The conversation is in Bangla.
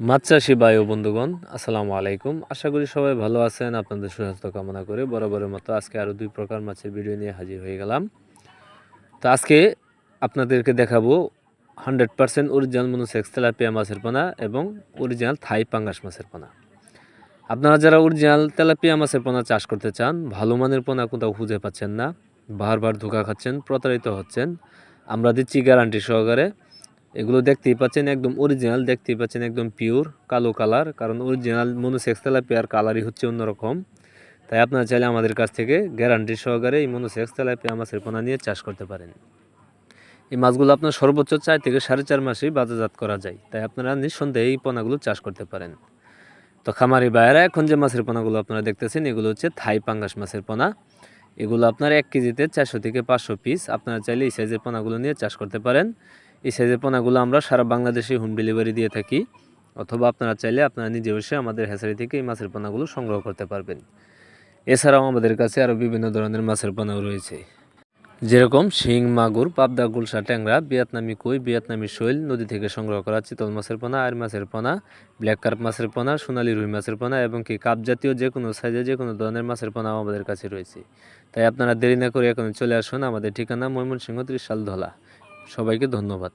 মাছ চাষি বায়ু বন্ধুগণ, আসসালামু আলাইকুম। আশা করি সবাই ভালো আছেন, আপনাদের সুস্বাস্থ্য কামনা করে বরাবরের মতো আজকে আরও দুই প্রকার মাছের ভিডিও নিয়ে হাজির হয়ে গেলাম। তো আজকে আপনাদেরকে দেখাবো hundred percent original monosex tilapia মাছের পোনা এবং অরিজিনাল থাই পাঙ্গাস মাছের পোনা। আপনারা যারা অরিজিনাল তেলাপিয়া মাছের পোনা চাষ করতে চান, ভালো মানের পোনা কোথাও খুঁজে পাচ্ছেন না, বারবার ধোকা খাচ্ছেন, প্রতারিত হচ্ছেন, আমরা দিচ্ছি গ্যারান্টি সহকারে এগুলো দেখতেই পাচ্ছেন একদম অরিজিনাল দেখতেই পাচ্ছেন একদম পিওর কালো কালার কারণ অরিজিনাল মনোসেক্স তেলাপিয়ার কালারই হচ্ছে অন্যরকম। তাই আপনারা চাইলে আমাদের কাছ থেকে গ্যারান্টি সহকারে এই মনোসেক্স তেলাপিয়া মাছের পোনা নিয়ে চাষ করতে পারেন। এই মাছগুলো আপনার সর্বোচ্চ চার থেকে সাড়ে চার মাসেই বাজারজাত করা যায়, তাই আপনারা নিঃসন্দেহে এই পোনাগুলো চাষ করতে পারেন। তো খামারি ভাইয়েরা, এখন যে মাছের পোনাগুলো আপনারা দেখতেছেন, এগুলো হচ্ছে থাই পাঙ্গাস মাছের পোনা। এগুলো আপনার এক কেজিতে চারশো থেকে পাঁচশো পিস আপনারা চাইলে এই সাইজের পোনাগুলো নিয়ে চাষ করতে পারেন। এই সাইজের পোনাগুলো আমরা সারা বাংলাদেশে হোম ডেলিভারি দিয়ে থাকি। অথবা আপনারা চাইলে আপনারা নিজে বসে আমাদের হ্যাচারি থেকে এই মাছের পোনাগুলো সংগ্রহ করতে পারবেন। এছাড়াও আমাদের কাছে আরও বিভিন্ন ধরনের মাছের পোনাও রয়েছে। যেরকম শিং, মাগুর, পাবদা, গুলশা, ট্যাংরা, ভিয়েতনামি কই, ভিয়েতনামি শৈল, নদী থেকে সংগ্রহ করা চিতল মাছের পোনা আর মাছের পোনা, ব্ল্যাক কার্প মাছের পোনা, সোনালি রুই মাছের পোনা এবং কি কাপ জাতীয় যে কোনো সাইজে যে কোনো ধরনের মাছের পোনাও আমাদের কাছে রয়েছে। তাই আপনারা দেরি না করে এখন চলে আসুন। আমাদের ঠিকানা ময়মনসিংহ ত্রিশাল ধলা। সবাইকে ধন্যবাদ।